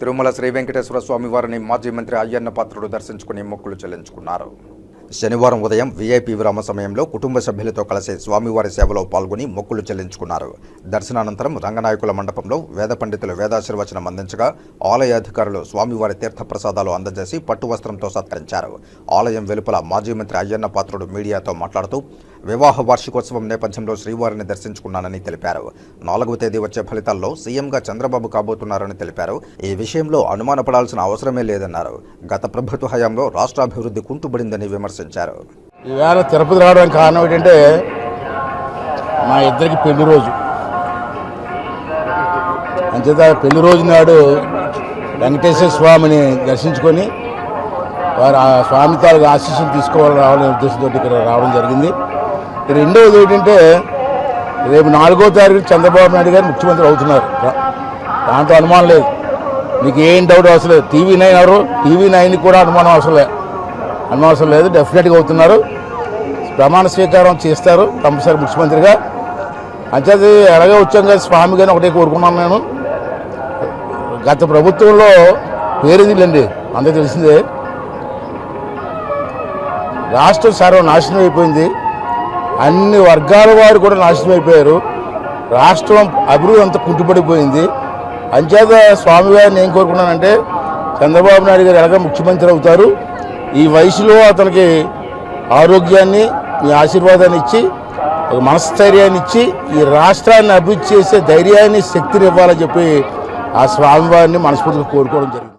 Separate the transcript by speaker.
Speaker 1: తిరుమల శ్రీ వెంకటేశ్వర స్వామి వారిని మాజీ మంత్రి అయ్యన్న పాత్రుడు దర్శించుకుని మొక్కులు చెల్లించుకున్నారు. శనివారం ఉదయం వీఐపీ విరామ సమయంలో కుటుంబ సభ్యులతో కలిసి స్వామివారి సేవలో పాల్గొని మొక్కులు చెల్లించుకున్నారు. దర్శనానంతరం రంగనాయకుల మండపంలో వేద పండితులు వేదాశీర్వచనం అందించగా ఆలయ అధికారులు స్వామివారి తీర్థప్రసాదాలు అందజేసి పట్టు వస్త్రంతో సత్కరించారు. ఆలయం వెలుపల మాజీ మంత్రి అయ్యన్న పాత్రుడు మీడియాతో మాట్లాడుతూ వివాహ వార్షికోత్సవం నేపథ్యంలో శ్రీవారిని దర్శించుకున్నానని తెలిపారు. నాలుగవ తేదీ వచ్చే ఫలితాల్లో సీఎంగా చంద్రబాబు కాబోతున్నారని తెలిపారు. ఈ విషయంలో అనుమానపడాల్సిన అవసరమే లేదన్నారు. గత ప్రభుత్వ హయాంలో రాష్ట్రాభివృద్ధి కుంటుబడిందని ప్రశంసించారు.
Speaker 2: ఈవేళ తిరుపతి రావడానికి కారణం ఏంటంటే మా ఇద్దరికి పెళ్ళి రోజు. అంచేత పెళ్ళి రోజు నాడు వెంకటేశ్వర స్వామిని దర్శించుకొని వారు ఆ స్వామి తాలూకు ఆశీస్సులు తీసుకోవాలని రావాలనే ఉద్దేశంతో ఇక్కడ రావడం జరిగింది. రెండవది ఏంటంటే రేపు నాలుగో తారీఖు చంద్రబాబు నాయుడు గారు ముఖ్యమంత్రి అవుతున్నారు. దాంతో అనుమానం లేదు. మీకు ఏం డౌట్ అవసరం లేదు. టీవీ నైన్ ఎవరు? టీవీ నైన్కి కూడా అనుమానం అవసరం లేదు. అనవసరం లేదు డెఫినెట్గా అవుతున్నారు. ప్రమాణ స్వీకారం చేస్తారు కంపల్సరీ ముఖ్యమంత్రిగా. అంచేది ఎలాగే వచ్చాం కదా స్వామి గారిని ఒకటే కోరుకున్నాను నేను. గత ప్రభుత్వంలో పేరుదిలేండి అందరూ తెలిసిందే. రాష్ట్రం సర్వనాశనం అయిపోయింది. అన్ని వర్గాల వారు కూడా నాశనం అయిపోయారు. రాష్ట్రం అభివృద్ధి అంత కుంటుపడిపోయింది. అంచేత స్వామి గారిని ఏం కోరుకున్నానంటే చంద్రబాబు నాయుడు గారు ఎలాగ ముఖ్యమంత్రి అవుతారు ఈ వయసులో అతనికి ఆరోగ్యాన్ని మీ ఆశీర్వాదాన్ని ఇచ్చి ఒక మనస్థైర్యాన్ని ఇచ్చి ఈ రాష్ట్రాన్ని అభివృద్ధి చేసే ధైర్యాన్ని శక్తిని ఇవ్వాలని చెప్పి ఆ స్వామివారిని మనస్ఫూర్తిగా కోరుకోవడం జరిగింది.